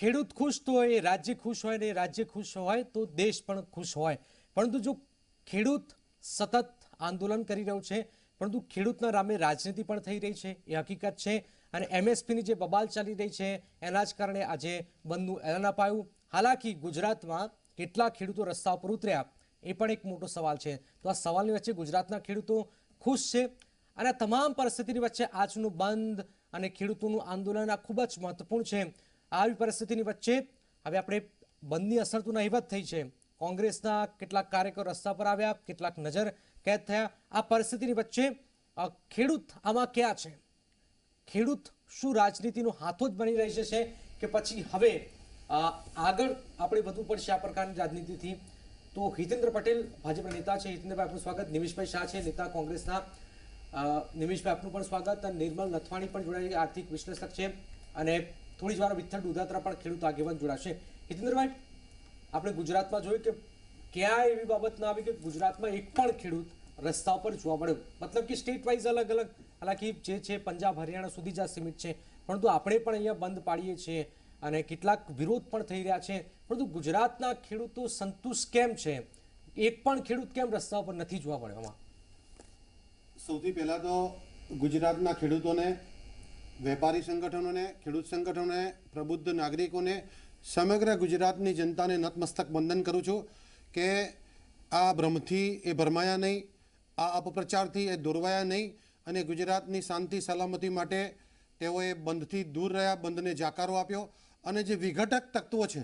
ખેડૂત ખુશ તો એ રાજ્ય ખુશ હોય ને રાજ્ય ખુશ હોય તો દેશ પણ ખુશ હોય. પરંતુ જો ખેડૂત સતત આંદોલન કરી રહ્યું છે, પરંતુ ખેડૂતના રામે રાજનીતિ પણ થઈ રહી છે, એ હકીકત છે. અને એમએસપીની જે બબાલ ચાલી રહી છે, એના જ કારણે આજે બંધનું એલાન અપાયું. હાલાકી ગુજરાતમાં કેટલા ખેડૂતો રસ્તા ઉપર ઉતર્યા, એ પણ એક મોટો સવાલ છે. તો આ સવાલની વચ્ચે ગુજરાતના ખેડૂતો ખુશ છે અને તમામ પરિસ્થિતિની વચ્ચે આજનું બંધ અને ખેડૂતોનું આંદોલન આ ખૂબ જ મહત્વપૂર્ણ છે. આવી પરિસ્થિતિની વચ્ચે હવે આપણે બંધની અસર તો નહીવત થઈ છે. કોંગ્રેસના કેટલાક કાર્યકરો રસ્તા પર આવ્યા, કેટલાક નજર કેદ થયા. આ પરિસ્થિતિની વચ્ચે ખેડૂત આમાં ક્યાં છે? ખેડૂત શું રાજનીતિનો હાથો જ બની રહી છે કે પછી હવે આગળ આપણે વધવું પડશે આ પ્રકારની રાજનીતિથી? તો હિતેન્દ્ર પટેલ, ભાજપના નેતા છે. હિતેન્દ્રભાઈ, આપનું સ્વાગત. નિમિષભાઈ શાહ છે, નેતા કોંગ્રેસના. નિમિષભાઈ, આપનું પણ સ્વાગત. અને નિર્મલ નથવાણી પણ જોડાયેલી આર્થિક વિશ્લેષક છે. અને થોડી જ વાર વિઠ્ઠલ દુધાત્રા પણ ખેડૂત આગેવાન જોડાશે. હિતેન્દ્રભાઈ આપણે ગુજરાતમાં જોયું કે ક્યાંય એવી બાબત ના આવી કે ગુજરાતમાં એક પણ ખેડૂત રસ્તા ઉપર જોવા મળ્યો. મતલબ કે સ્ટેટ વાઇઝ અલગ અલગ, હાલાકી જે છે પંજાબ, હરિયાણા સુધી જ આ સીમિત છે. પરંતુ આપણે પણ અહીંયા બંધ પાડીએ છીએ અને કેટલાક વિરોધ પણ થઈ રહ્યા છે. પરંતુ ગુજરાતના ખેડૂતો સંતુષ્ટ કેમ છે? એક પણ ખેડૂત કેમ રસ્તા ઉપર નથી જોવા મળ્યો સૌથી પહેલાં તો ગુજરાતના ખેડૂતોને વેપારી સંગઠનોને, ખેડૂત સંગઠનોને, પ્રબુદ્ધ નાગરિકોને, સમગ્ર ગુજરાતની જનતાને નતમસ્તક વંદન કરું છું કે આ ભ્રમથી એ ભરમાયા નહીં, આ અપપ્રચારથી એ દોરવાયા નહીં અને ગુજરાતની શાંતિ સલામતી માટે તેઓએ બંધથી દૂર રહ્યા, બંધને જાકારો આપ્યો અને જે વિઘટક તત્વો છે,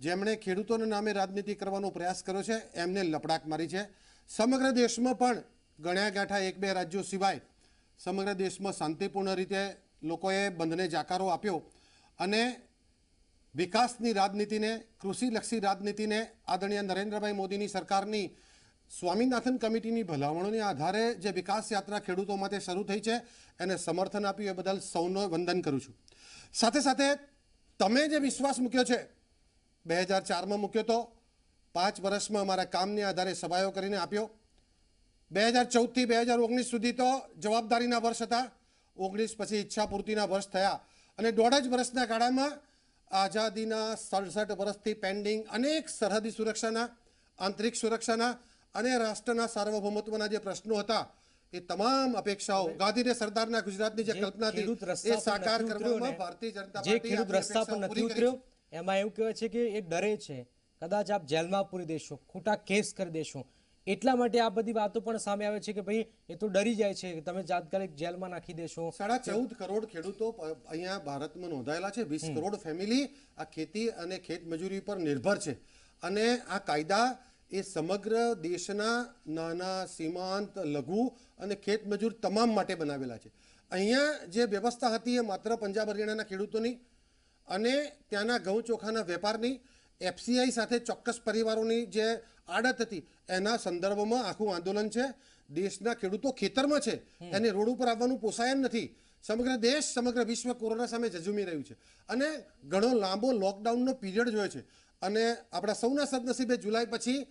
જેમણે ખેડૂતોના નામે રાજનીતિ કરવાનો પ્રયાસ કર્યો છે, એમને લપડાક મારી છે. સમગ્ર દેશમાં પણ ગણ્યા ગાંઠા એક બે રાજ્યો સિવાય સમગ્ર દેશમાં શાંતિપૂર્ણ રીતે લોકોએ બંધને જાકારો આપ્યો અને વિકાસની રાજનીતિને, કૃષિલક્ષી રાજનીતિને આદરણીય નરેન્દ્રભાઈ મોદીની સરકારની સ્વામીનાથન કમિટીની ભલામણોને આધારે જે વિકાસ યાત્રા ખેડૂતો માટે શરૂ થઈ છે, એને સમર્થન આપ્યું. એ બદલ સૌનો વંદન કરું છું. સાથે સાથે તમે જે વિશ્વાસ મૂક્યો છે, બે હજાર ચારમાં મૂક્યો તો પાંચ વર્ષમાં અમારા કામને આધારે સભાઓ કરીને આપ્યો. બે હજાર ચૌદથી બે હજાર ઓગણીસ સુધી તો જવાબદારીના વર્ષ હતા. ઓગણીસ પછી ઈચ્છા પૂર્તિના વર્ષ થયા. અને દોઢ જ વર્ષના ગાળામાં આઝાદીના સડસઠ વર્ષથી પેન્ડિંગ અનેક સરહદી સુરક્ષાના આંતરિક સુરક્ષાના અને રાષ્ટ્રના સાર્વભૌમત્વના જે પ્રશ્નો હતા એ તમામ અપેક્ષાઓ ગાંધીને સરદારના ગુજરાતની જે કલ્પના હતી એ સાકાર કરવામાં ભારતીય જનતા જે પાર્ટી ખેડૂત રસ્તા પર નથી ઉતર્યો એમાં એવું કહેવાય છે કે એ ડરે છે. કદાચ આપ જેલમાં પૂરી દેશો ખોટા કેસ કરી દેશો. એટલા માટે આ બધી વાતો પણ સામે આવે છે કે ભાઈ એ તો ડરી જાય છે. કે તમે તાત્કાલિક જેલમાં નાખી દેશો. સાડા ચૌદ કરોડ ખેડૂતો અહીંયા ભારતમાં નોંધાયેલા છે. વીસ કરોડ ફેમિલી આ ખેતી અને ખેત મજૂરી પર નિર્ભર છે. અને આ કાયદા એ સમગ્ર દેશના નાના સીમાંત લઘુ અને ખેત મજૂર તમામ માટે બનાવેલા છે. અહીંયા જે વ્યવસ્થા હતી એ માત્ર પંજાબ હરિયાણાના ખેડૂતોની અને ત્યાંના ઘઉં ચોખાના વેપારની એફસીઆઈ સાથે ચોક્કસ પરિવારોની જે આડત હતી એના સંદર્ભમાં આખું આંદોલન છે. દેશના ખેડૂતો ખેતરમાં છે. એને રોડ ઉપર આવવાનું પોસાય નથી. સમગ્ર દેશ સમગ્ર વિશ્વ કોરોના સામે ઝઝુમી રહ્યું છે. અને ઘણો લાંબો લોકડાઉનનો પીરિયડ જોયો છે. અને આપણા સૌના સદનસીબે જુલાઈ પછી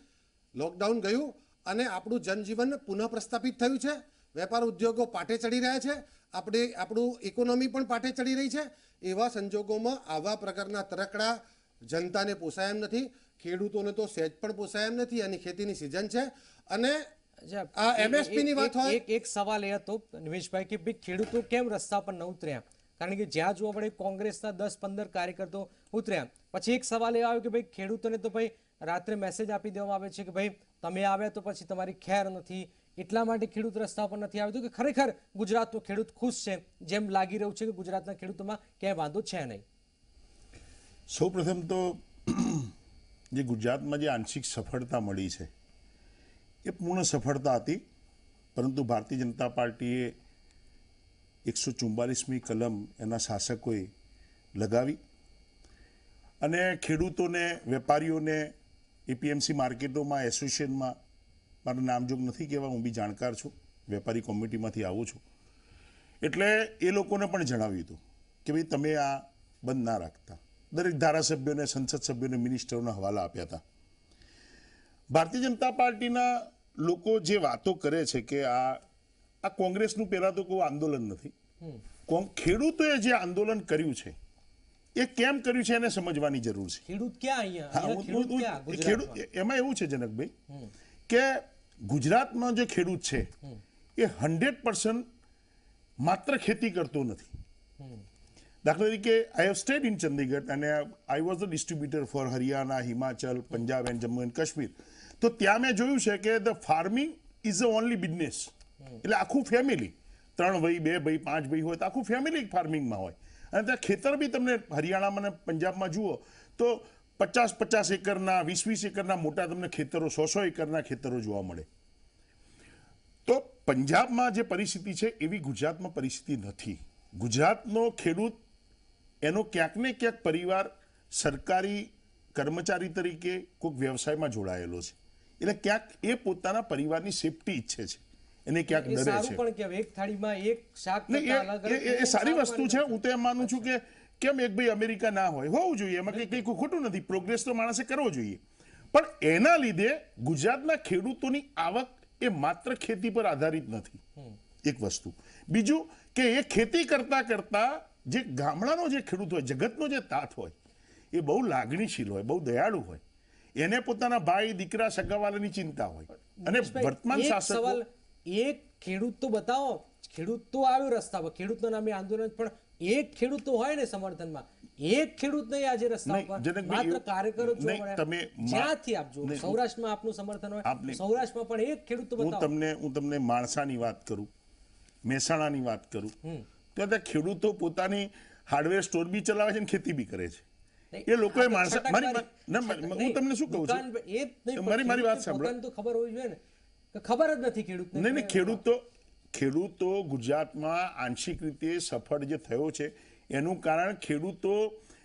લોકડાઉન ગયું અને આપણું જનજીવન પુનઃ પ્રસ્થાપિત થયું છે. વેપાર ઉદ્યોગો પાટે ચડી રહ્યા છે. આપણે આપણું ઇકોનોમી પણ પાટે ચડી રહી છે. એવા સંજોગોમાં આવા પ્રકારના તરકડા જનતાને પોસાય એમ નથી ખેડૂતોને તો સહેજ પણ પોસાય એમ નથી આની ખેતીની સિઝન છે. અને આ એક- ની વાત હોય- એક એક સવાલ એ હતો નિમેશભાઈ કે ભાઈ ખેડૂતો કેમ રસ્તા પર ન ઉતર્યા? કારણ કે જ્યાં જોવા મળે કોંગ્રેસના દસ પંદર કાર્યકર્તો ઉતર્યા. પછી એક સવાલ એ આવ્યો કે ભાઈ ખેડૂતોને તો ભાઈ રાત્રે મેસેજ આપી દેવામાં આવે છે કે ભાઈ તમે આવ્યા તો પછી તમારી ખેર નથી. એટલા માટે ખેડૂત રસ્તા પર નથી આવ્યો કે ખરેખર ગુજરાતનો ખેડૂત ખુશ છે? જેમ લાગી રહ્યું છે કે ગુજરાતના ખેડૂતોમાં ક્યાંય વાંધો છે નહીં. સૌપ્રથમ તો જે ગુજરાતમાં જે આંશિક સફળતા મળી છે, એ પૂર્ણ સફળતા હતી, પરંતુ ભારતીય જનતા પાર્ટીએ એકસો ચુમ્બાલીસમી કલમ એના શાસકોએ લગાવી અને ખેડૂતોને, વેપારીઓને, એપીએમસી માર્કેટોમાં, એસોસિએશનમાં, મારું નામજોગ નથી કહેવા, હું બી જાણકાર છું, વેપારી કોમ્યુનિટીમાંથી આવું છું, એટલે એ લોકોને પણ જણાવ્યું હતું કે ભાઈ તમે આ બંધ ના રાખતા. દરેક ધારાસભ્યોને સંસદ સભ્યોને મિનિસ્ટરોના હવાલા આપ્યા હતા. ભારતીય જનતા પાર્ટીના લોકો જે વાતો કરે છે કે આ આ કોંગ્રેસનું પહેલાં તો કોઈ આંદોલન નથી. ખેડૂતોએ જે આંદોલન કર્યું છે એ કેમ કર્યું છે એને સમજવાની જરૂર છે. ક્યાં અહીંયા? ખેડૂત એમાં એવું છે જનકભાઈ કે ગુજરાતમાં જે ખેડૂત છે એ હંડ્રેડ પર્સન્ટ માત્ર ખેતી કરતો નથી. દાખલા તરીકે I have stayed in Chandigarh અને I was the distributor for Haryana Himachal Punjab and Jammu and Kashmir તો ત્યાં મેં જોયું છે કે the farming is a only business એટલે આખું ફેમિલી ત્રણ ભાઈ, બે ભાઈ, પાંચ ભાઈ હોય તો આખું ફેમિલી ફાર્મિંગમાં હોય. અને ત્યાં ખેતર બી તમને હરિયાણામાં અને પંજાબમાં જુઓ, તો પચાસ પચાસ એકરના, વીસ વીસ એકરના મોટા તમને ખેતરો, સો સો એકરના ખેતરો જોવા મળે. તો પંજાબમાં જે પરિસ્થિતિ છે એવી ગુજરાતમાં પરિસ્થિતિ નથી. ગુજરાતનો ખેડૂત એનો ક્યાંક ને ક્યાંક પરિવાર સરકારી કર્મચારી તરીકે કોઈક વ્યવસાયમાં જોડાયેલો છે. એટલે ક્યાંક એ પોતાના પરિવારની સેફટી ઈચ્છે છે. એને ક્યાંક ડરે છે. પણ કેમ? એક થાળીમાં એક શાક અલગ એ સારી વસ્તુ છે. હું તો એમ માનું છું કે કેમ એક ભાઈ અમેરિકા ના હોય? હોવું જોઈએ. એમાં કંઈ કંઈ ખોટું નથી. પ્રોગ્રેસ તો માણસે કરવો જોઈએ. પણ એના લીધે ગુજરાતના ખેડૂતોની આવક એ માત્ર ખેતી પર આધારિત નથી. એક વસ્તુ. બીજું કે એ ખેતી કરતા કરતા જે ગામડાનો જે ખેડૂત હોય જગતનો જે તાત હોય એ બહુ લાગણીશીલ હોય બહુ દયાળુ હોય. એને પોતાના ભાઈ દીકરા સગાવાલાની ચિંતા હોય. અને વર્તમાન સવાલ એક ખેડૂત તો બતાવો ખેડૂત તો આવ્યો રસ્તા પર ખેડૂતના નામે આંદોલન પણ એક ખેડૂત તો હોય ને સમર્થનમાં એક ખેડૂત નહીં આજે રસ્તા પર માત્ર કાર્યકરો. તમે જ્યાંથી આપજો સૌરાષ્ટ્રમાં આપનું સમર્થન હોય સૌરાષ્ટ્રમાં પણ એક ખેડૂત તો હું તમને હું તમને માણસાની વાત કરું મહેસાણાની વાત કરું. તો ત્યાં ખેડૂતો પોતાની હાર્ડવેર સ્ટોર બી ચલાવે છે અને ખેતી બી કરે છે. એ લોકોએ તો મારી હું તમને શું કહું છું? મારી- મારી વાત સાંભળો. તો ખબર હોવી જોઈએ ને ખબર જ નથી ખેડૂત નહીં નહીં ખેડૂતો ખેડૂતો ગુજરાતમાં આંશિક રીતે સફળ જે થયો છે એનું કારણ ખેડૂતો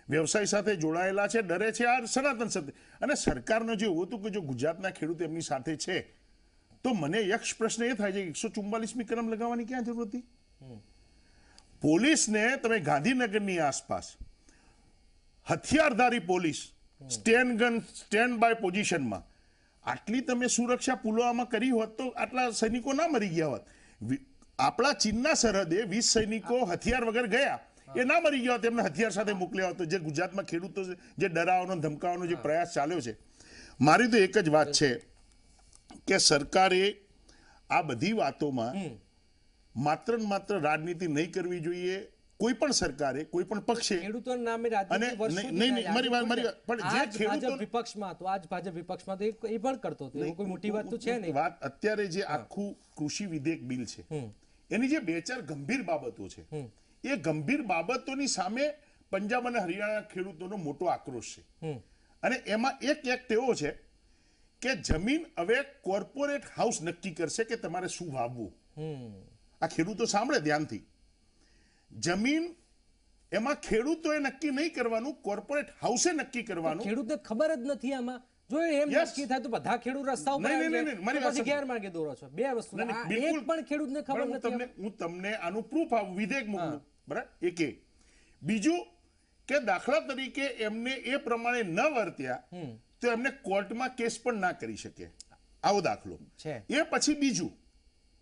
વ્યવસાય સાથે જોડાયેલા છે ડરે છે આ સનાતન સત્ય અને સરકારનો જે એવું હતું કે જો ગુજરાતના ખેડૂત એમની સાથે છે તો મને યક્ષ પ્રશ્ન એ થાય છે એકસો ચુમ્બાલીસમી કલમ લગાવવાની ક્યાં જરૂર હતી? પોલીસને તમે ગાંધીનગરની આસપાસ હથિયારધારી police stand gun, stand by પોઝિશનમાં આટલી તમે સુરક્ષા પુલવામા કરી હોત તો આટલા સૈનિકો ના મરી ગયા હોત. આપણા ચીનના સરહદે વીસ સૈનિકો હથિયાર વગર ગયા, એ ના મરી ગયા હોત, એમને હથિયાર સાથે મોકલ્યા હોત જે ગુજરાતમાં ખેડૂતો જે ડરાવવાનો, ધમકાવવાનો જે પ્રયાસ ચાલ્યો છે. મારી તો એક જ વાત છે કે સરકારે આ બધી વાતોમાં માત્ર ને માત્ર રાજનીતિ નહીં કરવી જોઈએ કોઈ પણ સરકારે કોઈ પણ પક્ષે. ખેડૂતો નામે રાજનીતિ નહીં, નહીં, મારી વાત- મારી. પણ જે ખેડૂતો- વિપક્ષમાં તો આજ ભાજપ વિપક્ષમાં તો એ- પણ કરતો હતો કોઈ મોટી વાત તો છે નહીં. વાત અત્યારે જે આખું કૃષિ વિધેયક બિલ છે એની જે બે ચાર ગંભીર બાબતો છે એ ગંભીર બાબતોની સામે પંજાબ અને હરિયાણા ખેડૂતોનો મોટો આક્રોશ છે. અને એમાં એક એક્ટ એવો છે કે જમીન હવે કોર્પોરેટ હાઉસ નક્કી કરશે કે તમારે શું વાવવું. આ ખેડૂતો સાંભળે ધ્યાનથી. જમીન એમાં ખેડૂતોએ નક્કી નહીં કરવાનું કોર્પોરેટ હાઉસે નક્કી કરવાનું. ખેડૂતને ખબર જ નથી આમાં. જો એમ નક્કી થાય તો બધા ખેડૂત રસ્તા ઉપર નહીં, નહીં, મારી. ગેરમાર્ગે દોરો છો? બે વસ્તુ. એક પણ ખેડૂતને ખબર નથી તમને હું તમને આનું પ્રૂફ આપું વિધેયક મોકલું બરાબર? એકે. બીજું કે દાખલા તરીકે એમને એ પ્રમાણે ન વર્ત્યા તો એમને કોર્ટમાં કેસ પણ ના કરી શકે. આવો દાખલો. એ પછી બીજું.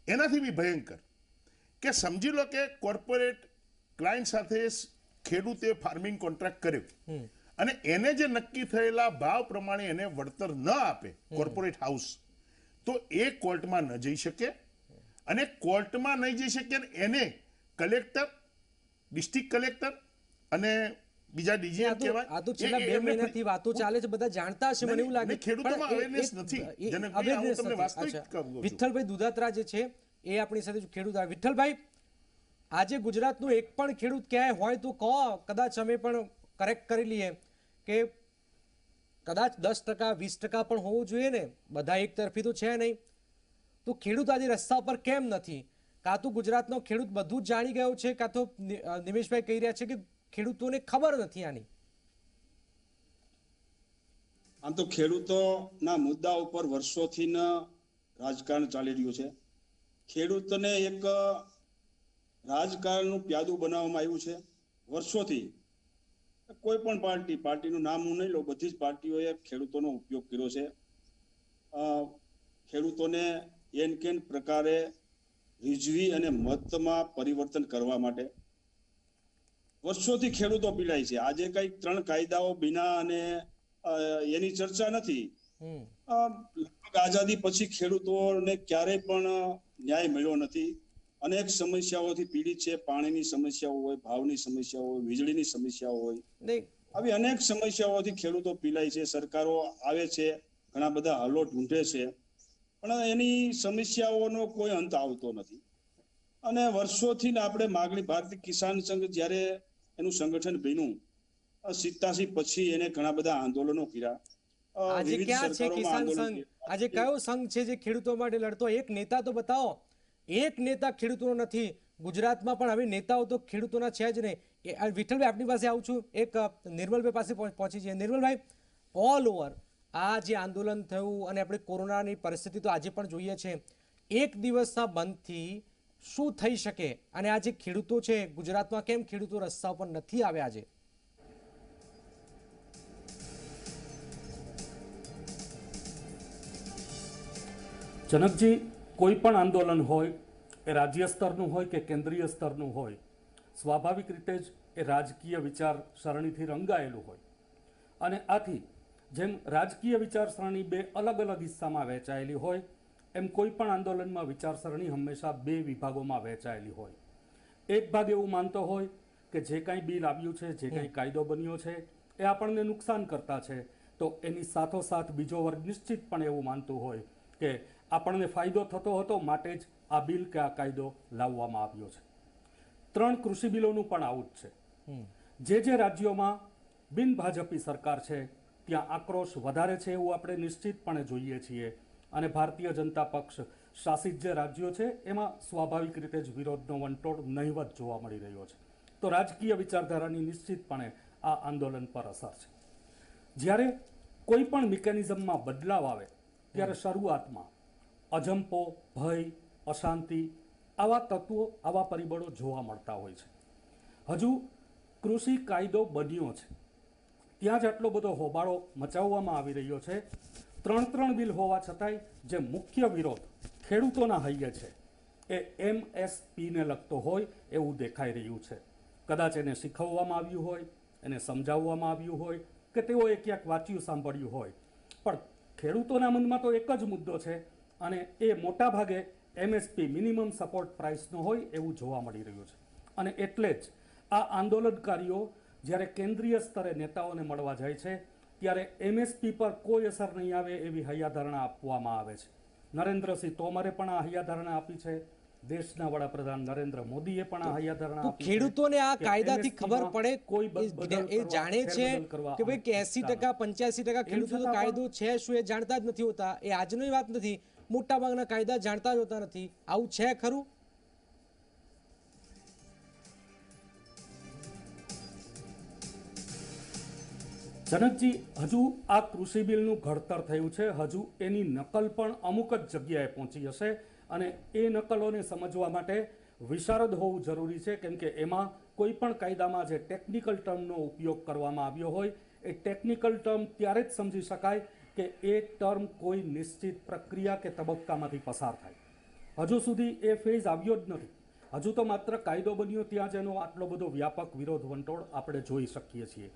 એનાથી બી ભયંકર. કે સમજી લો કે કોર્પોરેટ ક્લાયન્ટ સાથે ખેડૂતે ફાર્મિંગ કોન્ટ્રાક્ટ કર્યો. અને એને જે નક્કી થયેલા ભાવ પ્રમાણે એને વળતર ન આપે કોર્પોરેટ હાઉસ તો એ કોર્ટમાં ન જઈ શકે અને કોર્ટમાં નહીં જઈ શકે એને કલેક્ટર ડિસ્ટ્રિક્ટ કલેક્ટર અને બીજા તો- કહેવાય આ તો છેલ્લા બે મહિનાથી વાતો ચાલે છે બધા જાણતા હશે મને એવું લાગે. ખેડૂતોમાં એક- નથી. જેને હું તમને વાસ્તવિક કહું છું. વિઠ્ઠલભાઈ દુધાત્રા જે છે એ આપણી સાથે ખેડૂત વિઠ્ઠલભાઈ, આજે ગુજરાતનું એક પણ ખેડૂત ક્યાંય હોય તો કહો, કદાચ અમે પણ કરેક્ટ કરી લઈએ કે કદાચ દસ ટકા, વીસ ટકા પણ હોવું જોઈએ ને? બધા એક તરફી તો છે નહીં. તો ખેડૂત આજે રસ્તા પર કેમ નથી? કાં તો ગુજરાતનો ખેડૂત બધું જ જાણી ગયો છે, કાં તો નિમેશભાઈ કહી રહ્યા છે કે ખેડૂતોને ખબર નથી આની. આમ તો ખેડૂતોના મુદ્દા ઉપર વર્ષોથી રાજકારણ ચાલી રહ્યું છે. ખેડૂતોને એક રાજકારણનું પ્યાદું બનાવવામાં આવ્યું છે. વર્ષોથી કોઈ પણ પાર્ટી, પાર્ટીનું નામ હું નહીં લઉં, બધી જ પાર્ટીઓએ ખેડૂતોનો ઉપયોગ કર્યો છે. ખેડૂતોને એન કેન પ્રકારે રીઝવી અને મતમાં પરિવર્તન કરવા માટે વર્ષોથી ખેડૂતો પીડાય છે. આજે કંઈક ત્રણ કાયદાઓ બિના અને એની ચર્ચા નથી. લગભગ આઝાદી પછી ખેડૂતોને ક્યારેય પણ ન્યાય મળ્યો નથી. અનેક સમસ્યાઓથી પીડિત છે. પાણીની સમસ્યાઓ હોય ભાવની સમસ્યાઓ હોય વીજળીની સમસ્યાઓ હોય. આવી અનેક સમસ્યાઓથી ખેડૂતો પીલાય છે. સરકારો આવે છે. ઘણા બધા હલો ઢૂંઢે છે. પણ એની સમસ્યાઓનો કોઈ અંત આવતો નથી. અને વર્ષોથી આપણે માગણી ભારતીય કિસાન સંઘ જ્યારે એનું સંગઠન બન્યું સિત્તાસી પછી એને ઘણા બધા આંદોલનો કર્યા. આજે ક્યાં છે કિસાન સંઘ? આજે કયો સંઘ છે જે ખેડૂતો માટે લડતો? એક નેતા તો બતાવો. એક નેતા ખેડૂતોનો નથી. ગુજરાતમાં પણ હવે નેતાઓ તો ખેડૂતોના છે જ નહીં. વિઠ્ઠલભાઈ આપની પાસે આવું છું. એક નિર્મલભાઈ પાસે પહોંચી છે નિર્મલભાઈ ઓલ ઓવર આ જે આંદોલન થયું અને આપણે કોરોનાની પરિસ્થિતિ તો આજે પણ જોઈએ છે. એક દિવસના બંધથી શું થઈ શકે? અને આ જે ખેડૂતો છે ગુજરાતમાં કેમ ખેડૂતો રસ્તા ઉપર નથી આવ્યા આજે? જનકજી, કોઈ પણ આંદોલન હોય, એ રાજ્ય સ્તરનું હોય કે કેન્દ્રીય સ્તરનું હોય, સ્વાભાવિક રીતે જ એ રાજકીય વિચારસરણીથી રંગાયેલું હોય. અને આથી, જેમ રાજકીય વિચારસરણી બે અલગ અલગ હિસ્સામાં વહેંચાયેલી હોય, એમ કોઈ પણ આંદોલનમાં વિચારસરણી હંમેશા બે વિભાગોમાં વહેંચાયેલી હોય. એક ભાગ એવું માનતો હોય કે જે કાંઈ બિલ આવ્યું છે, જે કાંઈ કાયદો બન્યો છે, એ આપણને નુકસાન કરતા છે, તો એની સાથોસાથ બીજો વર્ગ નિશ્ચિતપણે એવું માનતું હોય કે આપણને ફાયદો થતો હતો માટે જ આ બિલ કે આ કાયદો લાવવામાં આવ્યો છે. ત્રણ કૃષિ બિલોનું પણ આવું જ છે જે જે રાજ્યોમાં બિન ભાજપી સરકાર છે ત્યાં આક્રોશ વધારે છે એવું આપણે નિશ્ચિતપણે જોઈએ છીએ. અને ભારતીય જનતા પક્ષ શાસિત જે રાજ્યો છે એમાં સ્વાભાવિક રીતે જ વિરોધનો વંટોળ નહિવત જોવા મળી રહ્યો છે. તો રાજકીય વિચારધારાની નિશ્ચિતપણે આ આંદોલન પર અસર છે. જ્યારે કોઈ પણ મિકેનિઝમમાં બદલાવ આવે ત્યારે શરૂઆતમાં અજંપો, ભય, અશાંતિ આવા તત્વો, આવા પરિબળો જોવા મળતા હોય છે. હજુ કૃષિ કાયદો બન્યો છે. ત્યાં જ આટલો બધો હોબાળો મચાવવામાં આવી રહ્યો છે. ત્રણ ત્રણ બિલ હોવા છતાંય જે મુખ્ય વિરોધ ખેડૂતોના હૈયે છે, એ એમએસપીને લગતો હોય એવું દેખાઈ રહ્યું છે. કદાચ એને શીખવવામાં આવ્યું હોય, એને સમજાવવામાં આવ્યું હોય કે તેઓએ ક્યાંક વાંચ્યું, સાંભળ્યું હોય. પણ ખેડૂતોના મનમાં તો એક જ મુદ્દો છે અને એ મોટા ભાગે એમએસપી મિનિમમ સપોર્ટ પ્રાઇસનો હોય એવું જોવા મળી રહ્યું છે. અને એટલે જ આ આંદોલનકારીઓ જ્યારે કેન્દ્રીય સ્તરે નેતાઓને મળવા જાય છે ત્યારે એમએસપી પર કોઈ અસર નહીં આવે એવી હૈયાધારણા આપવામાં આવે છે. નરેન્દ્રસિંહ તોમરે પણ આ હૈયાધારણા આપી છે. દેશના વડાપ્રધાન નરેન્દ્ર મોદીએ પણ આ હૈયાધારણા આપી ખેડૂતોને આ કાયદાથી ખબર પડે કોઈ એ- જાણે છે કે ભાઈ કે એસી ટકા પંચ્યાસી ટકા ખેડૂતો કાયદો છે શું એ જાણતા જ નથી હોતા. એ આજની વાત નથી. મોટા ભાગના કાયદા જાણતા હોતા નથી. આવું છે ખરું? જનકજી, હજુ આ કૃષિ બિલનું ઘડતર થયું છે. હજુ એની નકલ પણ અમુક જ જગ્યાએ પહોંચી હશે અને એ નકલોને સમજવા માટે વિશારદ હોવું જરૂરી છે. કેમ કે એમાં કોઈ પણ કાયદામાં જે ટેકનિકલ ટર્મનો ઉપયોગ કરવામાં આવ્યો હોય, એ ટેકનિકલ ટર્મ ત્યારે જ સમજી શકાય કે એ ટર્મ કોઈ નિશ્ચિત પ્રક્રિયા કે તબક્કામાંથી પસાર થાય. હજુ સુધી એ ફેઝ આવ્યો જ નથી. હજુ તો માત્ર કાયદો બન્યો ત્યાં જ એનો આટલો બધો વ્યાપક વિરોધ વંટોળ આપણે જોઈ શકીએ છીએ.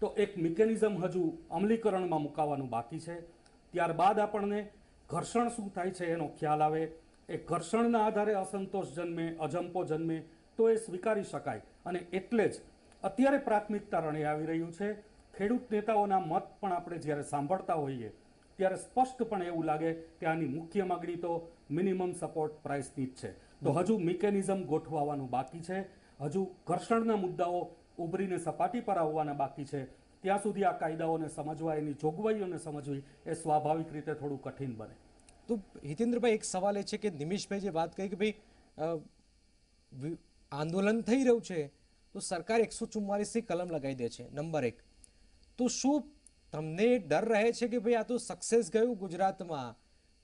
તો એક મિકેનિઝમ હજુ અમલીકરણમાં મુકાવાનું બાકી છે. ત્યારબાદ આપણને ઘર્ષણ શું થાય છે એનો ખ્યાલ આવે. એ ઘર્ષણના આધારે અસંતોષ જન્મે, અજંપો જન્મે, તો એ સ્વીકારી શકાય. અને એટલે જ અત્યારે પ્રાથમિકતા રણે આવી રહ્યું છે. ખેડૂત નેતાઓના મત પણ આપણે જ્યારે સાંભળતા હોઈએ ત્યારે સ્પષ્ટપણે એવું લાગે કે આની મુખ્ય માગણી તો મિનિમમ સપોર્ટ પ્રાઇસની જ છે. તો હજુ મિકેનિઝમ ગોઠવાવાનું બાકી છે હજુ ઘર્ષણના મુદ્દાઓ ઉભરીને સપાટી પર આવવાના બાકી છે ત્યાં સુધી આ કાયદાઓને સમજવા એની જોગવાઈઓને સમજવી એ સ્વાભાવિક રીતે થોડું કઠિન બને. તો હિતેન્દ્રભાઈ એક સવાલ એ છે કે નિમિષભાઈ જે વાત કહી કે ભાઈ આંદોલન થઈ રહ્યું છે તો સરકાર એકસો ચુમ્માલીસની કલમ લગાવી દે છે નંબર એક. તો શું તમને ડર રહે છે કે ભાઈ આ તો સક્સેસ ગયું ગુજરાતમાં?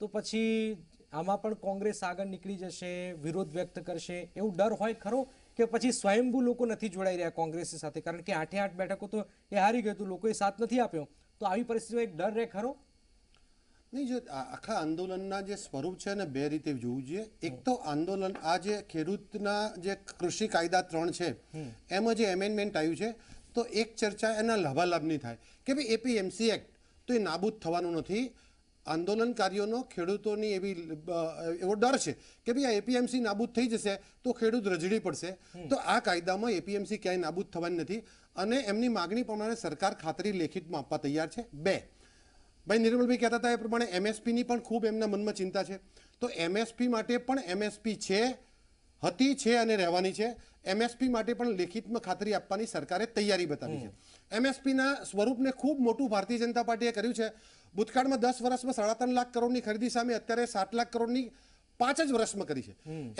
તો પછી આમાં પણ કોંગ્રેસ આગળ નીકળી જશે વિરોધ વ્યક્ત કરશે. એવું ડર હોય ખરો? કે પછી સ્વયંભૂ લોકો નથી જોડાઈ રહ્યા કોંગ્રેસ સાથે? કારણ કે આઠે આઠ બેઠકો તો એ હારી ગયું હતું લોકોએ સાથ નથી આપ્યો. તો આવી પરિસ્થિતિમાં એક ડર રહે ખરો? નહીં જો આખા આંદોલનના જે સ્વરૂપ છે ને બે રીતે જોવું જોઈએ. એક તો આંદોલન આ જે ખેડૂતના જે કૃષિ કાયદા ત્રણ છે એમાં જે એમેન્ડમેન્ટ આવ્યું છે તો એક ચર્ચા એના લાભાલાભની થાય કે ભાઈ એપીએમસી એક્ટ તો એ નાબૂદ થવાનું નથી. આંદોલનકારીઓનો ખેડૂતોની એવી એવો ડર છે કે ભાઈ આ એપીએમસી નાબૂદ થઈ જશે તો ખેડૂત રજડી પડશે. તો આ કાયદામાં એપીએમસી ક્યાંય નાબૂદ થવાની નથી અને એમની માગણી પ્રમાણે સરકાર ખાતરી લેખિતમાં આપવા તૈયાર છે. બે ભાઈ નિર્મલભાઈ કહેતા હતા એ પ્રમાણે એમએસપીની પણ ખૂબ એમના મનમાં ચિંતા છે. તો એમએસપી માટે પણ એમએસપી છે હતી છે અને રહેવાની છે. એમએસપી માટે પણ લેખિતમાં ખાતરી આપવાની સરકારે તૈયારી બતાવી છે. એમએસપીના સ્વરૂપને ખૂબ મોટું ભારતીય જનતા પાર્ટીએ કર્યું છે. ભૂતકાળમાં દસ વર્ષમાં સાડા ત્રણ લાખ કરોડની ખરીદી સામે અત્યારે સાત લાખ કરોડની પાંચ જ વર્ષમાં કરી છે.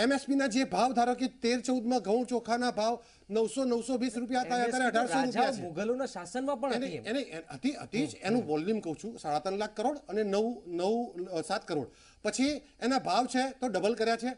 એમએસપીના જે ભાવ ધારો કે તેર ચૌદમાં ઘઉં ચોખાના ભાવ નવસો નવસો વીસ રૂપિયા હતા અત્યારે અઢારસો રૂપિયા છે. મુગલોના શાસનમાં પણ એને હતી એને હતી હતી જ એનું વોલ્યુમ કહું છું સાડા ત્રણ લાખ કરોડ અને નવ નવ સાત કરોડ. પછી એના ભાવ છે તો ડબલ કર્યા છે.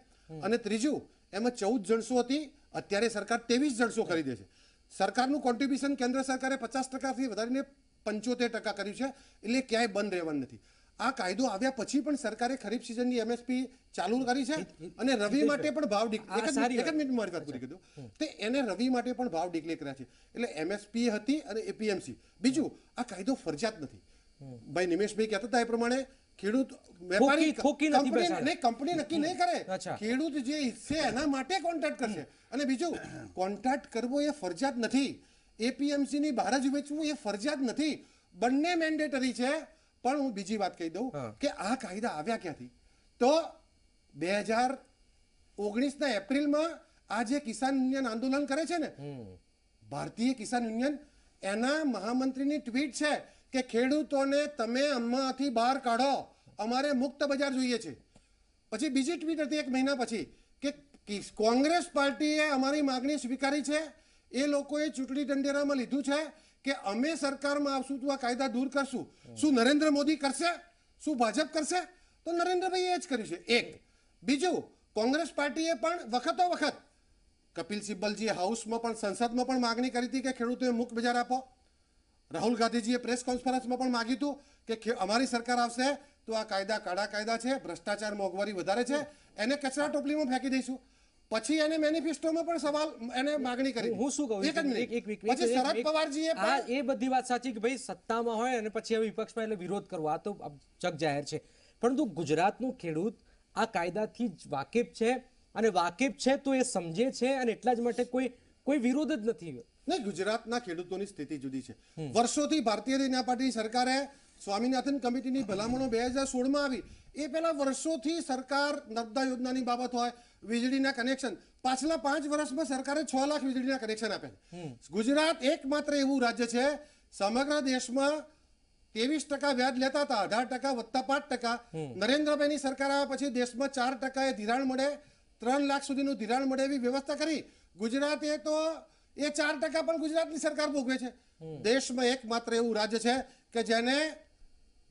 અને ત્રીજું એમાં ચૌદ જણસો હતી અત્યારે સરકાર ત્રેવીસ જણસો ખરીદે છે? સરકારનું કોન્ટ્રીબ્યુશન કેન્દ્ર સરકારે પચાસ ટકાથી વધારીને પંચોતેર ટકા કર્યું છે. એટલે ક્યાંય બંધ રહેવાનું નથી. આ કાયદો આવ્યા પછી પણ સરકારે ખરીફ સિઝનની એમએસપી ચાલુ કરી છે અને રવિ માટે પણ ભાવ એક જ મિનિટ- મારી વાત પૂરી કીધું તે એને રવિ માટે પણ ભાવ ડિક્લેર કર્યા છે. એટલે એમએસપી હતી અને એપીએમસી બીજું આ કાયદો ફરજિયાત નથી. ભાઈ નિમેશભાઈ કહેતા હતા એ પ્રમાણે ખેડૂત વેપારી ખોકી- ખોકી નથી કંપની કંપની નક્કી નહીં કરે. ખેડૂત જે ઈચ્છે એના માટે કોન્ટ્રાક્ટ કરશે. અને બીજું કોન્ટ્રાક્ટ કરવો એ ફરજિયાત નથી. એપીએમસી ની બહાર જ વેચવું એ ફરજિયાત નથી. બંને મેન્ડેટરી છે. પણ હું બીજી વાત કહી દઉં કે આ કાયદા આવ્યા ક્યાંથી? તો બે હજાર ઓગણીસના એપ્રિલમાં આ જે કિસાન યુનિયન આંદોલન કરે છે ને ભારતીય કિસાન યુનિયન એના મહામંત્રીની ટ્વીટ છે. કે ખેડૂતોને તમે આમાંથી બહાર કાઢો. અમારે મુક્ત બજાર જોઈએ છે. પછી બીજી ટ્વીટ હતી એક મહિના પછી કે કોંગ્રેસ પાર્ટીએ અમારી માગણી સ્વીકારી છે. એ લોકોએ ચૂંટણી ઢંઢેરામાં લીધું છે કે અમે સરકારમાં આવશું તો આ કાયદા દૂર કરશું. શું નરેન્દ્ર મોદી કરશે? શું ભાજપ કરશે? તો નરેન્દ્રભાઈએ જ કર્યું છે. એક. બીજું, કોંગ્રેસ પાર્ટીએ પણ વખતો વખત કપિલ સિબ્બલજી હાઉસમાં પણ, સંસદમાં પણ માગણી કરી હતી કે ખેડૂતોએ મુક્ત બજાર આપો. રાહુલ ગાંધીજીએ પ્રેસ કોન્ફરન્સમાં પણ માગ્યું હતું કે અમારી સરકાર આવશે તો આ કાયદા કાળા કાયદા છે ભ્રષ્ટાચાર મોંઘવારી વધારે છે એને કચરા ટોપલીમાં ફેંકી દઈશું. પછી એને મેનિફેસ્ટોમાં પણ સવાલ એને માગણી કરી. હું શું કહું? એક પછી શરદ પવારજીએ હા એ બધી વાત સાચી કે ભાઈ સત્તામાં હોય અને પછી હવે વિપક્ષમાં એટલે વિરોધ કરવો. આ તો ચક જગ જાહેર છે. પરંતુ ગુજરાતનું ખેડૂત આ કાયદાથી જ વાકેફ છે અને વાકેફ છે તો એ સમજે છે અને એટલા જ માટે કોઈ કોઈ વિરોધ જ નથી નહીં ગુજરાતના ખેડૂતોની સ્થિતિ જુદી છે. વર્ષોથી ભારતીય જનતા પાર્ટી સરકારે સ્વામિનાથન કમિટીની ભલામણો બે હજાર સોળમાં આવી. એ પહેલાં વર્ષોથી સરકાર નર્મદા યોજનાની બાબત હોય વીજળીના કનેક્શન. પાછલા પાંચ વર્ષમાં સરકારે છ લાખ વીજળીના કનેક્શન આપ્યા. ગુજરાત એકમાત્ર એવું રાજ્ય છે સમગ્ર દેશમાં ત્રેવીસ ટકા વ્યાજ લેતા હતા અઢાર ટકા વધતા પાંચ ટકા. નરેન્દ્રભાઈની સરકાર આવ્યા પછી દેશમાં ચાર ટકાએ ધિરાણ મળે ત્રણ લાખ સુધીનું ધિરાણ મળે એવી વ્યવસ્થા કરી. ગુજરાતે તો એ ચાર ટકા પણ ગુજરાતની સરકાર ભોગવે છે. દેશમાં એકમાત્ર એવું રાજ્ય છે કે જેને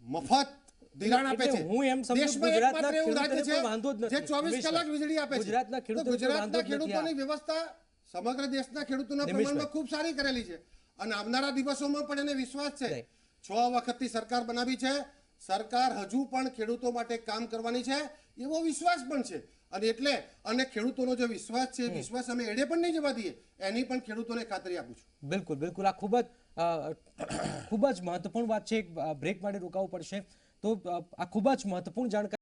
મફત ધિરાણ આપે છે. હું એમ સમજુ ગુજરાતના એવું રાજ્ય છે પણ વાંધો જ નથી. જે ચોવીસ નિમેશભાઈ, કલાક વીજળી આપે છે. ગુજરાતના તો ખેડૂતોને પણ વાંધો ગુજરાતના જ નથી આ. ખેડૂતોની વ્યવસ્થા સમગ્ર દેશના ખેડૂતોના પ્રમાણમાં ખૂબ સારી કરેલી છે. અને આવનારા દિવસોમાં પણ એને વિશ્વાસ છે. છ વખતથી સરકાર બનાવી છે. સરકાર હજુ પણ ખેડૂતો માટે કામ કરવાની છે. એવો વિશ્વાસ પણ છે. અને એટલે અને ખેડૂતોનો જે વિશ્વાસ છે વિશ્વાસ અમે એડે પણ નહીં જવા દઈએ. એની પણ ખેડૂતોને ખાતરી આપું છું. બિલકુલ બિલકુલ. આ ખૂબ જ ખૂબ જ મહત્વપૂર્ણ વાત છે. બ્રેક માટે રોકાવું પડશે. તો આ ખૂબ જ મહત્વપૂર્ણ જાણકારી